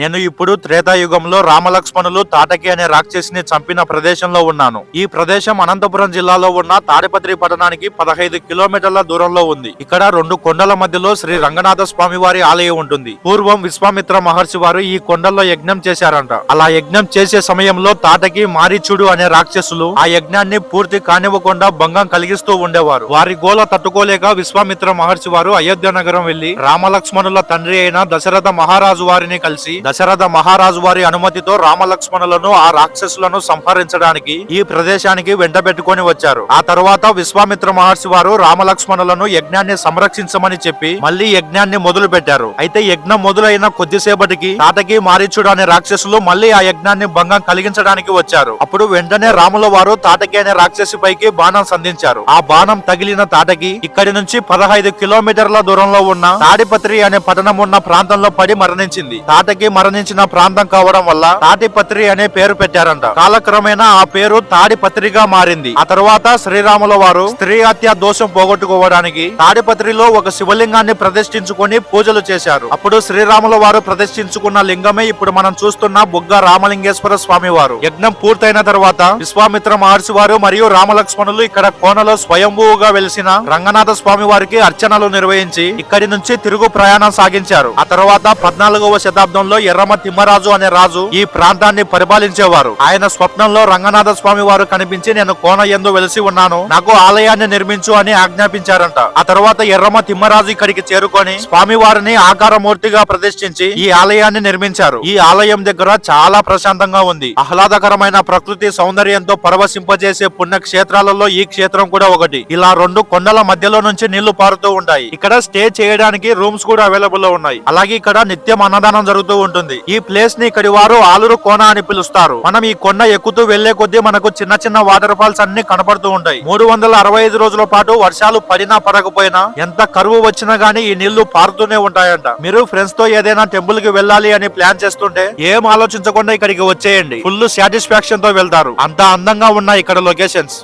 నేను ఇప్పుడు త్రేతాయుగంలో రామలక్ష్మణులు తాటకి అనే రాక్షసిని చంపిన ప్రదేశంలో ఉన్నాను. ఈ ప్రదేశం అనంతపురం జిల్లాలో ఉన్న తాడిపత్రి పట్టణానికి పదహైదు కిలోమీటర్ల దూరంలో ఉంది. ఇక్కడ రెండు కొండల మధ్యలో శ్రీ రంగనాథ స్వామి వారి ఆలయం ఉంటుంది. పూర్వం విశ్వామిత్ర మహర్షి వారు ఈ కొండల్లో యజ్ఞం చేశారంట. అలా యజ్ఞం చేసే సమయంలో తాటకి మారీచుడు అనే రాక్షసులు ఆ యజ్ఞాన్ని పూర్తి కానివ్వకుండా భంగం కలిగిస్తూ ఉండేవారు. వారి గోల తట్టుకోలేక విశ్వామిత్ర మహర్షి వారు అయోధ్య నగరం వెళ్ళి రామలక్ష్మణుల తండ్రి అయిన దశరథ మహారాజు వారిని కలిసి దశరథ మహారాజు వారి అనుమతితో రామలక్ష్మణులను ఆ రాక్షసులను సంహరించడానికి ఈ ప్రదేశానికి వెంటబెట్టుకొని వచ్చారు. ఆ తరువాత విశ్వామిత్ర మహర్షి వారు రామలక్ష్మణులను యజ్ఞాన్ని సంరక్షించమని చెప్పి మళ్ళీ యజ్ఞాన్ని మొదలు పెట్టారు అయితే యజ్ఞం మొదలైన కొద్దిసేపటికి తాటకి మారీచుడు అనే రాక్షసులు మళ్ళీ ఆ యజ్ఞాన్ని భంగం కలిగించడానికి వచ్చారు. అప్పుడు వెంటనే రాముల వారు తాటకి అనే రాక్షసి పైకి బాణం సంధించారు. ఆ బాణం తగిలిన తాటకి ఇక్కడి నుంచి పదహైదు కిలోమీటర్ల దూరంలో ఉన్న తాడిపత్రి అనే పట్టణం ఉన్న ప్రాంతంలో పడి మరణించింది. తాటకి మరణించిన ప్రాంతం కావడం వల్ల తాటిపత్రి అనే పేరు పెట్టారంట. కాలక్రమేణా ఆ పేరు తాడిపత్రిగా మారింది. ఆ తర్వాత శ్రీరాముల వారు స్త్రీ హత్య దోషం పోగొట్టుకోవడానికి తాడిపత్రిలో ఒక శివలింగాన్ని ప్రతిష్ఠించుకొని పూజలు చేశారు. అప్పుడు శ్రీరాముల వారు ప్రతిష్ఠించుకున్న లింగమే ఇప్పుడు మనం చూస్తున్న బుగ్గ రామలింగేశ్వర స్వామి వారు. యజ్ఞం పూర్తయిన తర్వాత విశ్వామిత్ర మహర్షి వారు మరియు రామలక్ష్మణులు ఇక్కడ కోనలో స్వయంభూగా వెలిసిన రంగనాథ స్వామి వారికి అర్చనలు నిర్వహించి ఇక్కడి నుంచి తిరుగు ప్రయాణం సాగించారు. ఆ తర్వాత పద్నాలుగవ శతాబ్దంలో ఎర్రమ తిమ్మరాజు అనే రాజు ఈ ప్రాంతాన్ని పరిపాలించేవారు. ఆయన స్వప్నంలో రంగనాథ స్వామి వారు కనిపించి నేను కోన ఎందు వెలిసి ఉన్నాను. నాకు ఆలయాన్ని నిర్మించు అని ఆజ్ఞాపించారంట. ఆ తర్వాత ఎర్రమ తిమ్మరాజు ఇక్కడికి చేరుకొని స్వామి వారిని ఆకారమూర్తిగా ప్రతిష్ఠించి ఈ ఆలయాన్ని నిర్మించారు. ఈ ఆలయం దగ్గర చాలా ప్రశాంతంగా ఉంది. ఆహ్లాదకరమైన ప్రకృతి సౌందర్యంతో పరవశింపజేసే పుణ్య క్షేత్రాలలో ఈ క్షేత్రం కూడా ఒకటి. ఇలా రెండు కొండల మధ్యలో నుంచి నీళ్ళు పారుతూ ఉంటాయి. ఇక్కడ స్టే చేయడానికి రూమ్స్ కూడా అవైలబుల్లో ఉన్నాయి. అలాగే ఇక్కడ నిత్యం అన్నదానం జరుగుతూ ఉంటుంది. ఈ ప్లేస్ని ఇక్కడి వారు ఆలురు కోన అని పిలుస్తారు. మనం ఈ కొండ ఎక్కుతూ వెళ్ళే కొద్దీ మనకు చిన్న చిన్న వాటర్ ఫాల్స్ అన్ని కనపడుతూ ఉంటాయి. మూడు వందల అరవై ఐదు రోజుల పాటు వర్షాలు పడినా పడకపోయినా ఎంత కరువు వచ్చినా గానీ ఈ నీళ్ళు పారుతూనే ఉంటాయంట. మీరు ఫ్రెండ్స్తో ఏదైనా టెంపుల్కి వెళ్ళాలి అని ప్లాన్ చేస్తుంటే ఏం ఆలోచించకుండా ఇక్కడికి వచ్చేయండి. ఫుల్ సాటిస్ఫాక్షన్తో వెళ్తారు. అంత అందంగా ఉన్నాయి ఇక్కడ లొకేషన్స్